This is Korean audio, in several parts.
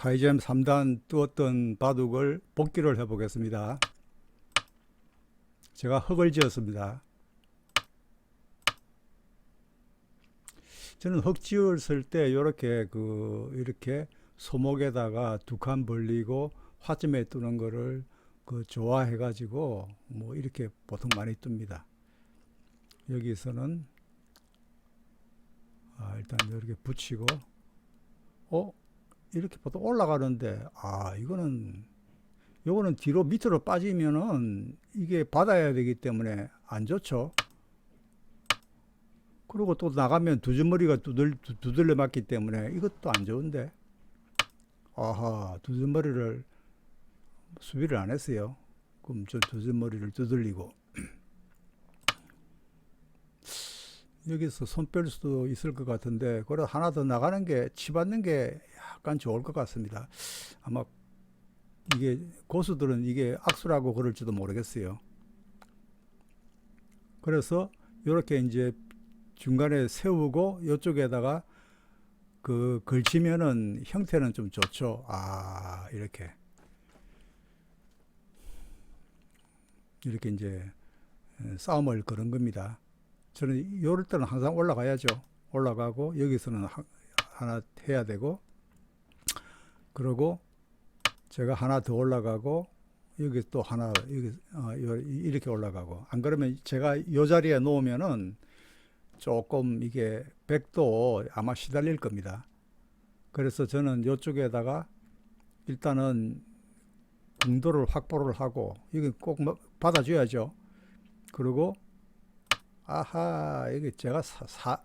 타이젠 3단 뚜었던 바둑을 복기를 해 보겠습니다. 제가 흙을 지었습니다. 저는 흙 지었을 때 이렇게 그 이렇게 소목에다가 두 칸 벌리고 화점에 뜨는 거를 그 좋아해 가지고 뭐 이렇게 보통 많이 뜹니다. 여기서는 아, 일단 이렇게 붙이고 어 이렇게 보통 올라가는데 아 이거는 요거는 뒤로 밑으로 빠지면은 이게 받아야 되기 때문에 안 좋죠. 그리고 또 나가면 두즈머리가 두들, 두- 두들려 맞기 때문에 이것도 안 좋은데. 아하, 두즈머리를 수비를 안 했어요. 그럼 저 두즈머리를 두들리고. 여기서 손 뺄 수도 있을 것 같은데, 그래 하나 더 나가는 게, 치받는 게 약간 좋을 것 같습니다. 아마 이게 고수들은 이게 악수라고 그럴지도 모르겠어요. 그래서 이렇게 이제 중간에 세우고 이쪽에다가 그 걸치면은 형태는 좀 좋죠. 아, 이렇게. 이렇게 이제 에, 싸움을 거는 겁니다. 저는 이럴 때는 항상 올라가야죠. 올라가고 여기서는 하, 하나 해야 되고 그러고 제가 하나 더 올라가고 여기 또 하나 여기 어, 요- 이렇게 올라가고 안 그러면 제가 이 자리에 놓으면은 조금 이게 백도 아마 시달릴 겁니다. 그래서 저는 이쪽에다가 일단은 공도를 확보를 하고 여기 꼭 뭐- 받아줘야죠. 그리고 아하 이게 제가 사, 사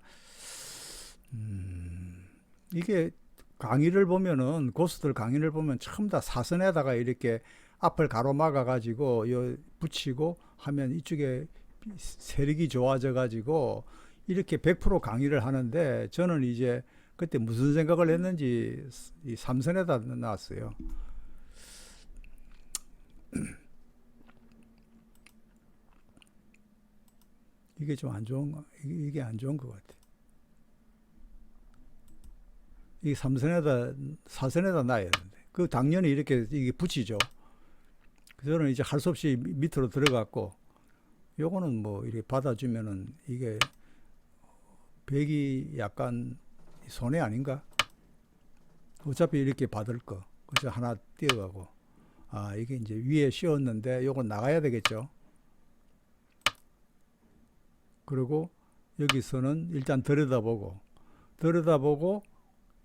음, 이게 강의를 보면은 고수들 강의를 보면 전부 다 사선에다가 이렇게 앞을 가로막아 가지고 요 붙이고 하면 이쪽에 세력이 좋아져 가지고 이렇게 100% 강의를 하는데 저는 이제 그때 무슨 생각을 했는지 이 삼선에다 놨어요. 이게 좀 안 좋은 거, 이게 안 좋은 것 같아. 이 삼선에다 사선에다 놔야 되는데 그 당연히 이렇게 이게 붙이죠. 저는 이제 할 수 없이 밑- 밑으로 들어갔고 요거는 뭐 이렇게 받아주면은 이게 백이 약간 손해 아닌가? 어차피 이렇게 받을 거. 그래서 하나 띄어가고 아 이게 이제 위에 씌웠는데 요건 나가야 되겠죠. 그리고 여기서는 일단 들여다보고 들여다보고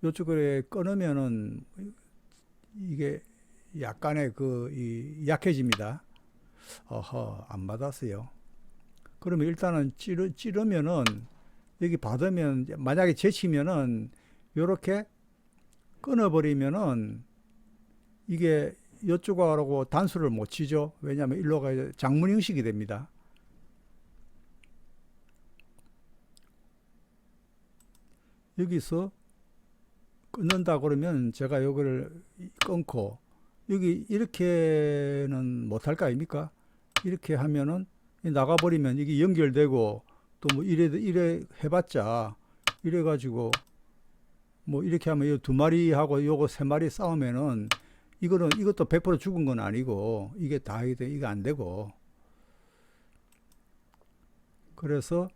요쪽에 끊으면은 이게 약간의 그이 약해집니다. 어허 안 받았어요. 그러면 일단은 찌르 찌르면은 여기 받으면 만약에 제치면은 요렇게 끊어버리면은 이게 이쪽하고 단수를 못 치죠. 왜냐하면 일로 가 장문 형식이 됩니다. 여기서 끊는다 그러면 제가 요거를 끊고 여기 이렇게는 못할 거 아닙니까? 이렇게 하면은 나가버리면 이게 연결되고 또 뭐 이래 이래 해봤자 이래 가지고 뭐 이렇게 하면 이 두 마리하고 요거 세 마리 싸우면은 이거는 이것도 100% 죽은 건 아니고 이게 다 이게 안 되고 그래서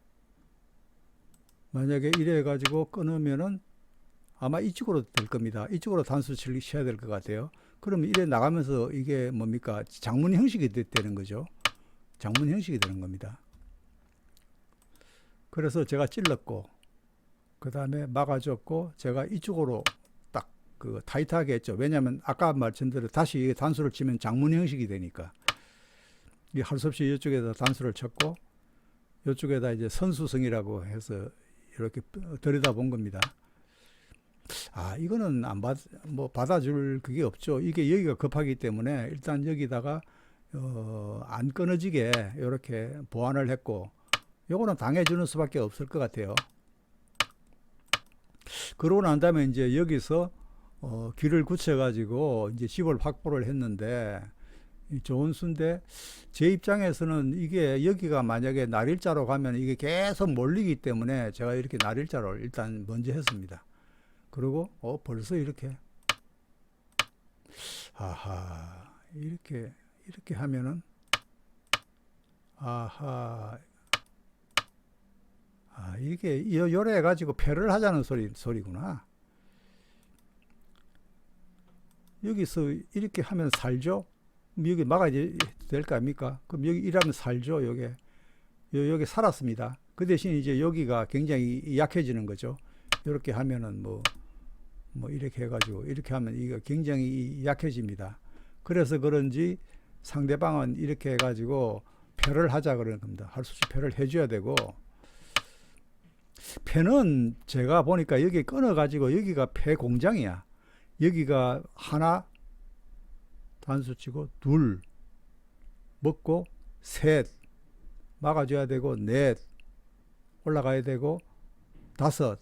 만약에 이래 가지고 끊으면은 아마 이쪽으로 될 겁니다. 이쪽으로 단수 칠 쳐야 될 것 같아요. 그러면 이래 나가면서 이게 뭡니까? 장문 형식이 되- 되는 거죠. 장문 형식이 되는 겁니다. 그래서 제가 찔렀고, 그 다음에 막아줬고, 제가 이쪽으로 딱 그 타이트하게 했죠. 왜냐하면 아까 말씀대로 다시 단수를 치면 장문 형식이 되니까. 이할수 없이 이쪽에다 단수를 쳤고, 이쪽에다 이제 선수성이라고 해서 이렇게 들여다 본 겁니다. 아, 이거는 안 받, 뭐 받아줄 그게 없죠. 이게 여기가 급하기 때문에 일단 여기다가 어, 안 끊어지게 이렇게 보완을 했고, 요거는 당해주는 수밖에 없을 것 같아요. 그러고 난 다음에 이제 여기서 어, 길을 굳혀가지고 이제 집을 확보를 했는데, 이 좋은 수인데, 제 입장에서는 이게 여기가 만약에 날일자로 가면 이게 계속 몰리기 때문에 제가 이렇게 날일자로 일단 먼저 했습니다. 그리고 어 벌써 이렇게 아하 이렇게 이렇게 하면은 아하 아 이게 요- 요래 가지고 패를 하자는 소리 소리구나. 여기서 이렇게 하면 살죠? 여기 막아야 될 거 아닙니까? 그럼 여기 일하면 살죠. 요, 여기 살았습니다. 그 대신 이제 여기가 굉장히 약해지는 거죠. 이렇게 하면은 뭐, 뭐 이렇게 해가지고 이렇게 하면 이거 굉장히 약해집니다. 그래서 그런지 상대방은 이렇게 해가지고 패를 하자 그러는 겁니다. 할 수 없이 패를 해줘야 되고 패는 제가 보니까 여기 끊어가지고 여기가 패 공장이야. 여기가 하나 단수 치고 둘 먹고 셋 막아줘야 되고 넷 올라가야 되고 다섯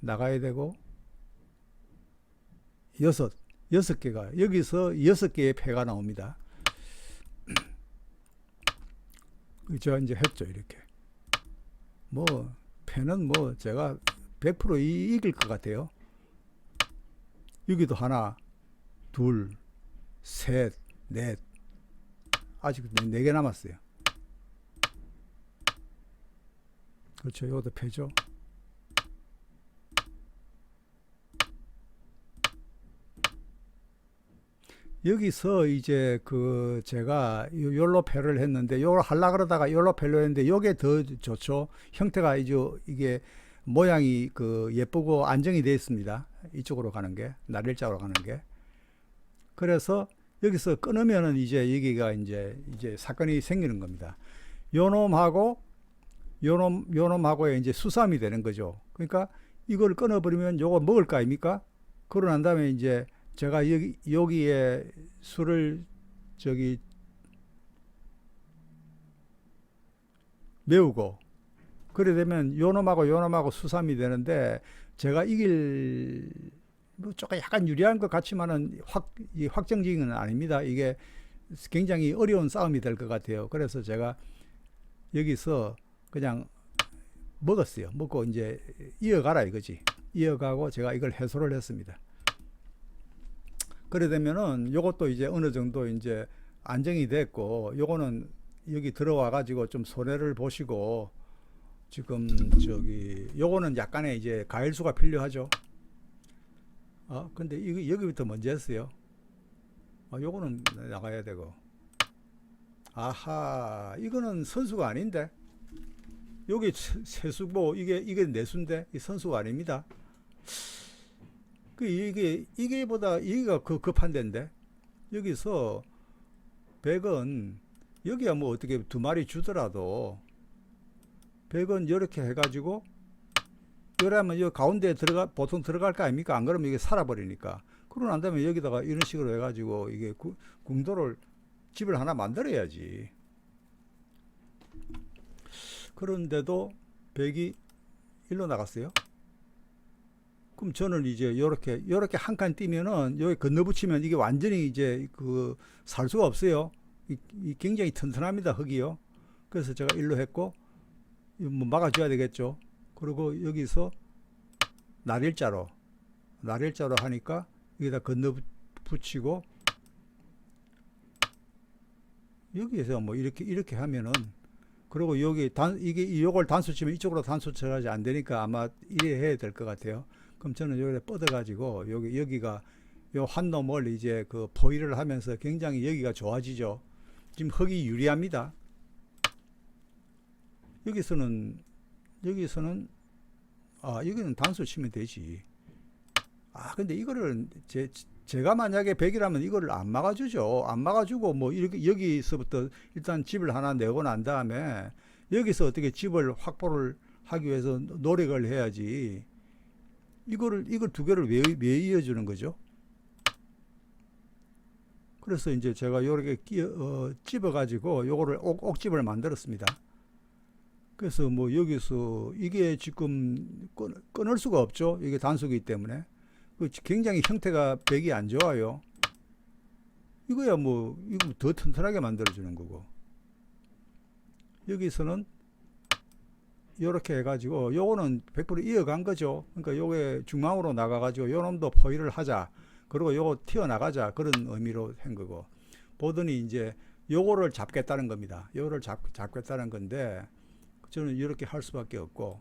나가야 되고 여섯 여섯 개가 여기서 여섯 개의 패가 나옵니다. 저 이제 했죠 이렇게 뭐 패는 뭐 제가 100% 이- 이길 것 같아요. 여기도 하나 둘 셋, 넷. 아직 네 개 남았어요. 그렇죠. 이것도 패죠. 여기서 이제 그 제가 요- 요로 패를 했는데 요걸 할라 그러다가 요로 패를 했는데 요게 더 좋죠. 형태가 이제 이게 모양이 그 예쁘고 안정이 되어 있습니다. 이쪽으로 가는 게 날일자로 가는 게. 그래서 여기서 끊으면은 이제 여기가 이제 이제 사건이 생기는 겁니다. 요놈하고 요놈 요놈하고의 이제 수삼이 되는 거죠. 그러니까 이걸 끊어버리면 요거 먹을 거 아닙니까? 그러고 난 다음에 이제 제가 여기 여기에 술을 저기 메우고 그래 되면 요놈하고 요놈하고 수삼이 되는데 제가 이길 뭐 조금 약간 유리한 것 같지만은 확, 이 확정적인 건 아닙니다. 이게 굉장히 어려운 싸움이 될 것 같아요. 그래서 제가 여기서 그냥 먹었어요. 먹고 이제 이어가라 이거지. 이어가고 제가 이걸 해소를 했습니다. 그래 되면은 요것도 이제 어느 정도 이제 안정이 됐고 요거는 여기 들어와 가지고 좀 손해를 보시고 지금 저기 요거는 약간의 이제 가일수가 필요하죠. 아 근데 이거 여기부터 먼저 했어요. 아 요거는 나가야 되고. 아하 이거는 선수가 아닌데 여기 세- 세수보 이게 이게 내수인데 이 선수가 아닙니다. 그 이게 이게보다 이게가 그 급한 데인데 여기서 100원 여기야 뭐 어떻게 두 마리 주더라도 100원 이렇게 해가지고 이러면 이 가운데 들어가 보통 들어갈 거 아닙니까? 안 그러면 이게 살아버리니까. 그러고 난 다음에 여기다가 이런 식으로 해가지고 이게 구, 궁도를 집을 하나 만들어야지. 그런데도 100이 일로 나갔어요. 그럼 저는 이제 요렇게 요렇게 한 칸 뛰면은 여기 건너붙이면 이게 완전히 이제 그 살 수가 없어요. 이, 이 굉장히 튼튼합니다 흙이요. 그래서 제가 일로 했고 뭐 막아줘야 되겠죠. 그리고 여기서 날일자로 날일자로 하니까 여기다 건너붙이고 여기에서 뭐 이렇게 이렇게 하면은 그리고 여기 단 이게 요걸 단수 치면 이쪽으로 단수 쳐가지고 안 되니까 아마 이래 해야 될 것 같아요. 그럼 저는 여기다 뻗어 가지고 여기 여기가 요 한 놈을 이제 그 포위를 하면서 굉장히 여기가 좋아지죠. 지금 흙이 유리합니다. 여기서는 여기서는 아 여기는 단수 치면 되지. 아 근데 이거를 제 제가 만약에 100이라면 이거를 안 막아주죠. 안 막아주고 뭐 이렇게 여기서부터 일단 집을 하나 내고 난 다음에 여기서 어떻게 집을 확보를 하기 위해서 노력을 해야지. 이거를 이걸 두 개를 왜, 왜 이어주는 거죠? 그래서 이제 제가 요렇게 끼어, 어, 집어 가지고 요거를 옥, 옥집을 만들었습니다. 그래서 뭐 여기서 이게 지금 끊, 끊을 수가 없죠. 이게 단수기 때문에. 그 굉장히 형태가 백이 안 좋아요. 이거야 뭐 이거 더 튼튼하게 만들어주는 거고. 여기서는 요렇게 해가지고 요거는 100% 이어간 거죠. 그러니까 요게 중앙으로 나가가지고 요 놈도 포위를 하자. 그리고 요거 튀어나가자 그런 의미로 한 거고 보더니 이제 요거를 잡겠다는 겁니다. 요거를 잡, 잡겠다는 건데 저는 이렇게 할 수밖에 없고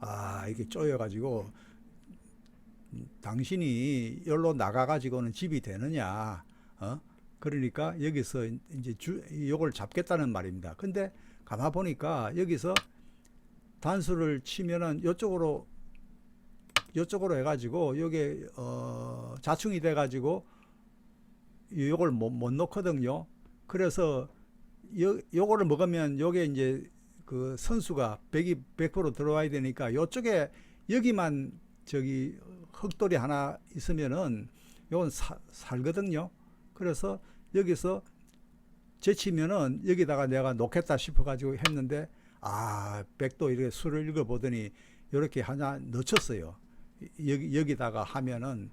아 이게 쪼여가지고 음, 당신이 열로 나가가지고는 집이 되느냐 어 그러니까 여기서 이제 주 요걸 잡겠다는 말입니다. 근데 가만 보니까 여기서 단수를 치면은 요쪽으로 요쪽으로 해가지고 요게 어 자충이 돼가지고 요걸 못, 못 넣거든요. 그래서 요 요거를 먹으면 요게 이제 그 선수가 100이 100% 들어와야 되니까 요쪽에 여기만 저기 흑돌이 하나 있으면은 요건 사, 살거든요. 그래서 여기서 제치면은 여기다가 내가 놓겠다 싶어 가지고 했는데 아 백도 이렇게 수를 읽어 보더니 이렇게 하나 넣쳤어요. 여기 여기다가 하면은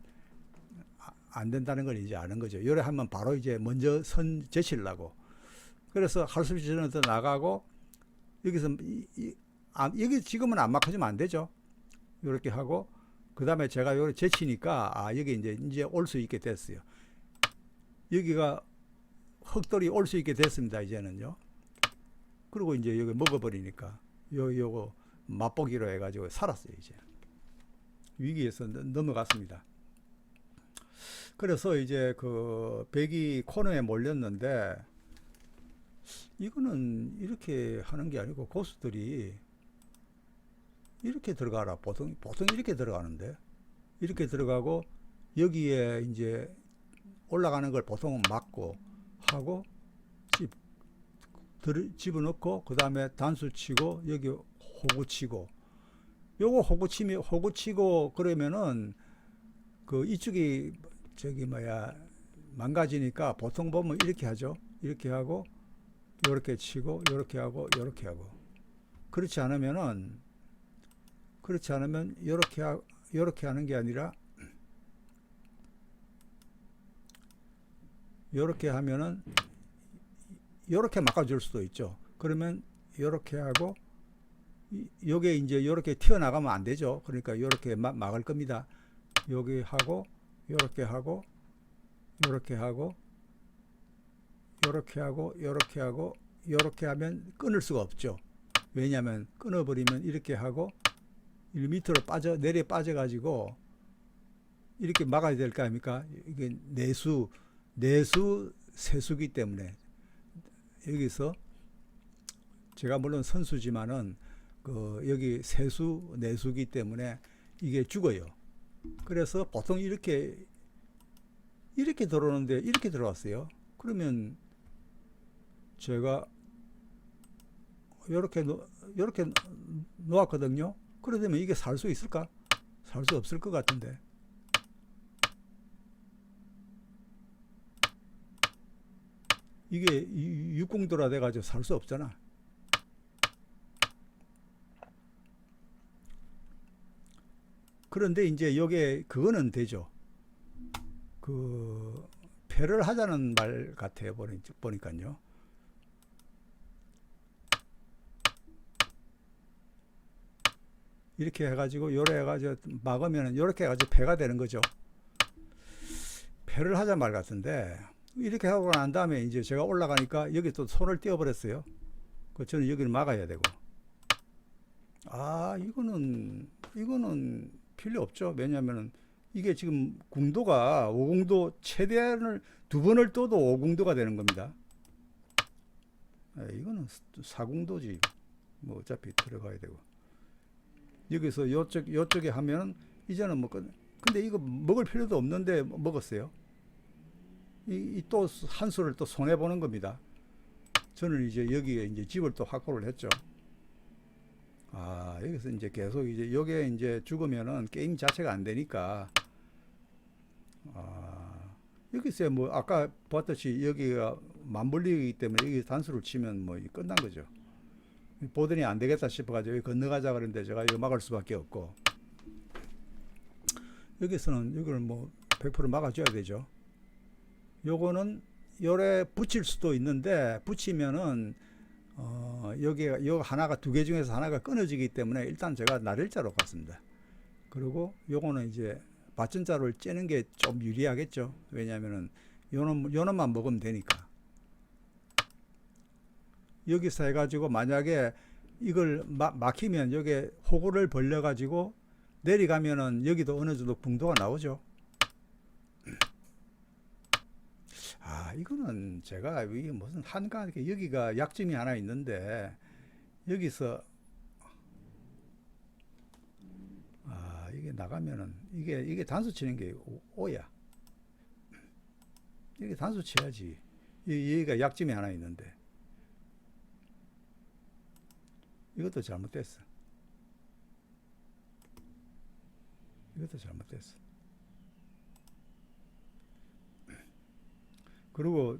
아- 안 된다는 걸 이제 아는 거죠. 요래 하면 바로 이제 먼저 선 제치려고. 그래서 할수 없이 저는 또 나가고 여기서 이, 이, 아, 여기 지금은 안 막혀주면 안 되죠. 이렇게 하고 그 다음에 제가 요래 제치니까 아 여기 이제 이제 올 수 있게 됐어요. 여기가 흑돌이 올 수 있게 됐습니다. 이제는요. 그리고 이제 여기 먹어버리니까 요 요거 맛보기로 해가지고 살았어요. 이제 위기에서 넘- 넘어갔습니다. 그래서 이제 그 백이 코너에 몰렸는데 이거는 이렇게 하는 게 아니고 고수들이 이렇게 들어가라. 보통 보통 이렇게 들어가는데. 이렇게 들어가고 여기에 이제 올라가는 걸 보통 막고 하고 집 들, 집어넣고 그 다음에 단수 치고 여기 호구 치고. 요거 호구 치면 호구 치고 그러면은 그 이쪽이 저기 뭐야 망가지니까 보통 보면 이렇게 하죠. 이렇게 하고 요렇게 치고 요렇게 하고 요렇게 하고 그렇지 않으면은 그렇지 않으면 요렇게 하, 요렇게 하는 게 아니라 요렇게 하면은 요렇게 막아 줄 수도 있죠. 그러면 요렇게 하고 이- 요게 이제 요렇게 튀어나가면 안 되죠. 그러니까 요렇게 막, 막을 겁니다. 여기 하고 요렇게 하고 요렇게 하고 요렇게 하고 요렇게 하고 요렇게 하면 끊을 수가 없죠. 왜냐하면 끊어버리면 이렇게 하고 이 밑으로 빠져 내려 빠져 가지고 이렇게 막아야 될 거 아닙니까? 이게 내수 내수 세수기 때문에 여기서 제가 물론 선수지만은 그 여기 세수 내수기 때문에 이게 죽어요. 그래서 보통 이렇게 이렇게 들어오는데 이렇게 들어왔어요. 그러면 제가 이렇게 이렇게 놓았거든요. 그러면 이게 살 수 있을까? 살 수 없을 것 같은데. 이게 이- 육공도라 돼가지고 살 수 없잖아. 그런데 이제 요게 그거는 되죠. 그 패를 하자는 말 같아요. 보니, 보니까요. 이렇게 해가지고 요래 해가지고 막으면 요렇게 해가지고 패가 되는 거죠. 패를 하자 말 같은데 이렇게 하고 난 다음에 이제 제가 올라가니까 여기 또 손을 떼어버렸어요. 그 저는 여기를 막아야 되고. 아 이거는 이거는 필요 없죠. 왜냐하면은 이게 지금 궁도가 5궁도 최대한을 두 번을 떠도 5궁도가 되는 겁니다. 아, 이거는 4궁도지. 뭐 어차피 들어가야 되고. 여기서 요쪽 요쪽에 하면 이제는 뭐 끝- 근데 이거 먹을 필요도 없는데 먹었어요. 이또한 수를 또 손해 보는 겁니다. 저는 이제 여기에 이제 집을 또 확보를 했죠. 아 여기서 이제 계속 이제 여기에 이제 죽으면은 게임 자체가 안 되니까 아 여기서 뭐 아까 봤듯이 여기가 맞물리기 때문에 여기 단수를 치면 뭐 끝난 거죠. 보더니 안 되겠다 싶어가지고 여기 건너가자 그랬는데 제가 이거 막을 수밖에 없고 여기서는 이걸 뭐 100% 막아줘야 되죠. 요거는 요래 붙일 수도 있는데 붙이면은 어 여기가 요 하나가 두 개 중에서 하나가 끊어지기 때문에 일단 제가 날일자로 갔습니다. 그리고 요거는 이제 받침자를 째는 게 좀 유리하겠죠. 왜냐하면은 요놈 요놈만 먹으면 되니까. 여기서 해가지고 만약에 이걸 마, 막히면 여기 호구를 벌려가지고 내려가면은 여기도 어느 정도 붕도가 나오죠. 아 이거는 제가 이게 무슨 한가 여기가 약점이 하나 있는데 여기서 아 이게 나가면은 이게 이게 단수 치는 게 오- 오야. 이게 단수 쳐야지. 이- 여기가 약점이 하나 있는데 이것도 잘못됐어. 이것도 잘못됐어. 그리고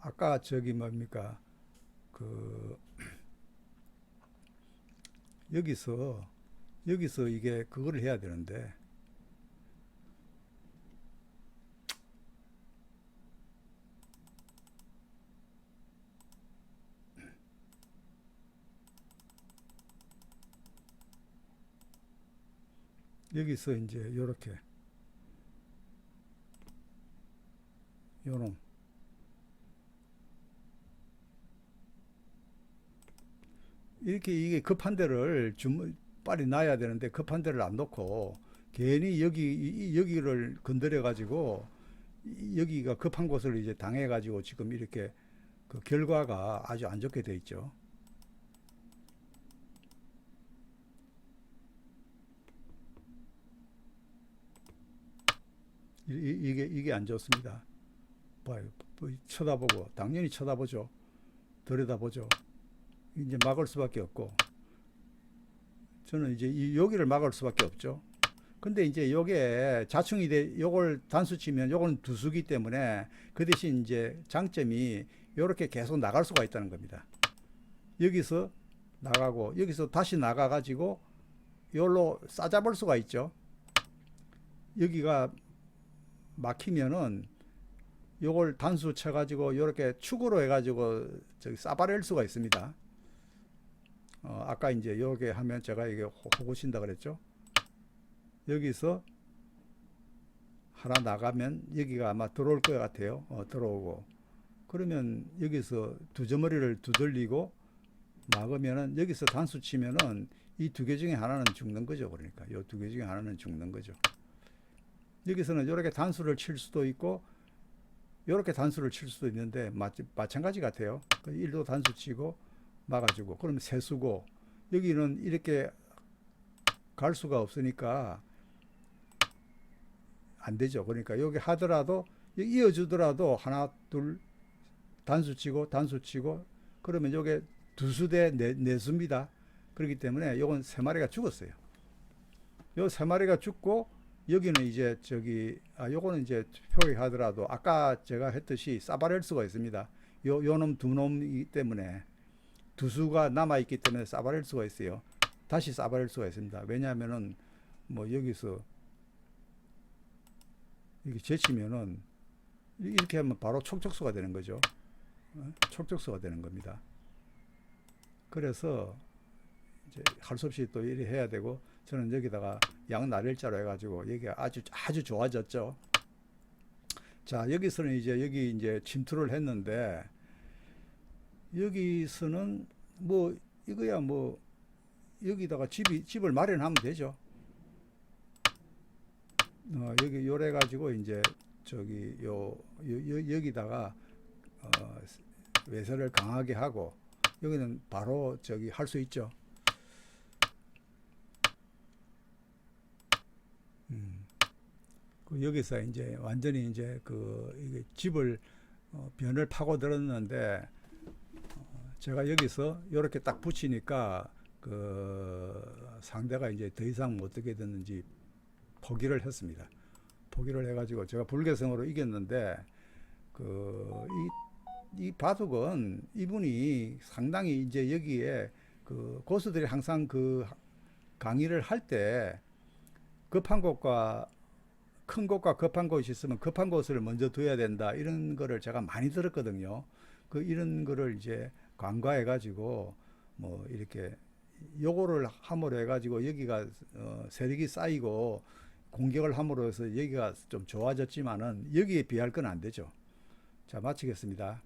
아까 저기 뭡니까 그 여기서 여기서 이게 그거를 해야 되는데 여기서 이제 요렇게 요놈 이렇게 이게 급한 데를 좀 빨리 놔야 되는데 급한 데를 안 놓고 괜히 여기 여기를 건드려 가지고 여기가 급한 곳을 이제 당해 가지고 지금 이렇게 그 결과가 아주 안 좋게 돼 있죠. 이, 이- 이게 이게 안 좋습니다. 봐요. 뭐 쳐다보고 당연히 쳐다보죠. 들여다보죠. 이제 막을 수밖에 없고 저는 이제 이 여기를 막을 수밖에 없죠. 근데 이제 요게 자충이 돼 요걸 단수 치면 요거는 두수기 때문에 그 대신 이제 장점이 요렇게 계속 나갈 수가 있다는 겁니다. 여기서 나가고 여기서 다시 나가 가지고 요로 싸잡을 수가 있죠. 여기가 막히면은 요걸 단수 쳐 가지고 요렇게 축으로 해 가지고 저기 싸바렐 수가 있습니다. 어, 아까 이제 요게 하면 제가 이게 호- 호구신다 그랬죠. 여기서 하나 나가면 여기가 아마 들어올 것 같아요. 어, 들어오고. 그러면 여기서 두저머리를 두들리고 막으면은 여기서 단수 치면은 이 두 개 중에 하나는 죽는 거죠. 그러니까 요 두 개 중에 하나는 죽는 거죠. 여기서는 이렇게 단수를 칠 수도 있고 이렇게 단수를 칠 수도 있는데 마, 마찬가지 같아요. 그 일도 단수 치고 막아주고 그러면 세수고 여기는 이렇게 갈 수가 없으니까 안 되죠. 그러니까 여기 하더라도 이어주더라도 하나 둘 단수 치고 단수 치고 그러면 요게 두 수 대 네, 네 수입니다. 그렇기 때문에 요건 세 마리가 죽었어요. 요 세 마리가 죽고 여기는 이제 저기 아 요거는 이제 표기하더라도 아까 제가 했듯이 싸바렐 수가 있습니다. 요 요놈 두 놈이기 때문에 두 수가 남아 있기 때문에 싸바렐 수가 있어요. 다시 싸바렐 수가 있습니다. 왜냐하면은 뭐 여기서 이렇게 제치면은 이렇게 하면 바로 촉적수가 되는 거죠. 어? 촉적수가 되는 겁니다. 그래서 이제 할 수 없이 또 이래 해야 되고 저는 여기다가 양날일자로 해가지고 여기가 아주 아주 좋아졌죠. 자 여기서는 이제 여기 이제 침투를 했는데 여기서는 뭐 이거야 뭐 여기다가 집이 집을 마련하면 되죠. 어, 여기 요래 가지고 이제 저기 요, 요, 요 여기다가 어, 외세를 강하게 하고 여기는 바로 저기 할 수 있죠. 그 여기서 이제 완전히 이제 그 이게 집을 어, 변을 파고 들었는데 어, 제가 여기서 이렇게 딱 붙이니까 그 상대가 이제 더 이상 못 되게 됐는지 포기를 했습니다. 포기를 해가지고 제가 불개성으로 이겼는데 그이 이 바둑은 이분이 상당히 이제 여기에 그 고수들이 항상 그 강의를 할 때 급한 곳과 큰 곳과 급한 곳이 있으면 급한 곳을 먼저 둬야 된다 이런 거를 제가 많이 들었거든요. 그 이런 거를 이제 간과해 가지고 뭐 이렇게 요거를 함으로 해 가지고 여기가 어, 세력이 쌓이고 공격을 함으로 해서 여기가 좀 좋아졌지만은 여기에 비할 건 안 되죠. 자 마치겠습니다.